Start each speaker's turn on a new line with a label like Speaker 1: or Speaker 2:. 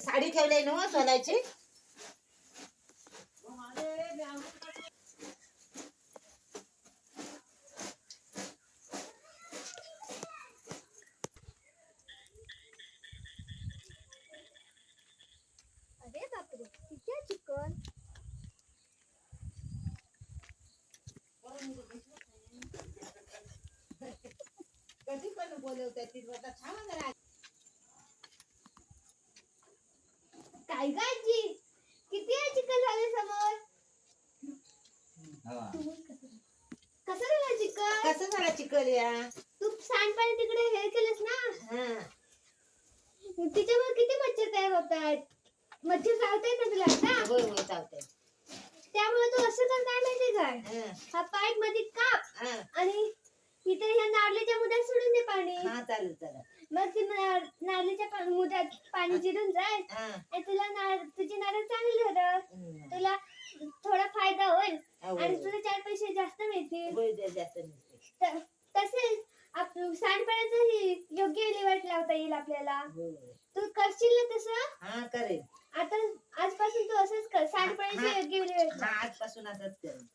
Speaker 1: साडी ठेवली ना सोन्याची?
Speaker 2: अरे बापरे किती आहे चिकन.
Speaker 1: कधी पण बोलवतात ती बोलतात छान जरा
Speaker 2: काय ग आजी किती आहे चिकन झाले समोर. कसं झालं? चिकन?
Speaker 1: कसं झाला चिकन या?
Speaker 2: तू सांडपाणी तिकडे हे केलंस ना?
Speaker 1: हा.
Speaker 2: तिच्यामुळे किती मच्छर तयार होतात? मच्छर चावतायत ना तुला? आता
Speaker 1: होय होय चालतंय.
Speaker 2: त्यामुळे तू असं कर काय माहिती काय?
Speaker 1: हा,
Speaker 2: हा पाईपमध्ये काप
Speaker 1: हा.
Speaker 2: आणि इथे ह्या नारळीच्या मुद्यात सोडून दे पाणी.
Speaker 1: हा चालेल चालेल.
Speaker 2: मग ती नार- नारळीच्या पा- मुद्यात पाणी जिरून जाईल
Speaker 1: हा.
Speaker 2: आणि तुला नार तुझी नारळ चांगली होतं. तुला थोडा फायदा होईल.
Speaker 1: हा, होय,
Speaker 2: आणि
Speaker 1: होय.
Speaker 2: तुला चार पैसे जास्त मिळतील.
Speaker 1: होय, जास्त मिळते.
Speaker 2: त- तसेच सांडपाण्याचंही योग्य विल्हेवाट लावता येईल आपल्याला
Speaker 1: होय.
Speaker 2: तू करशील ना तसं
Speaker 1: हा करेल
Speaker 2: आता आजपासून तू असंच कर सांडपाण्याची
Speaker 1: हा.
Speaker 2: योग्य विल्हेवाट
Speaker 1: हा. आजपासून असंच करेल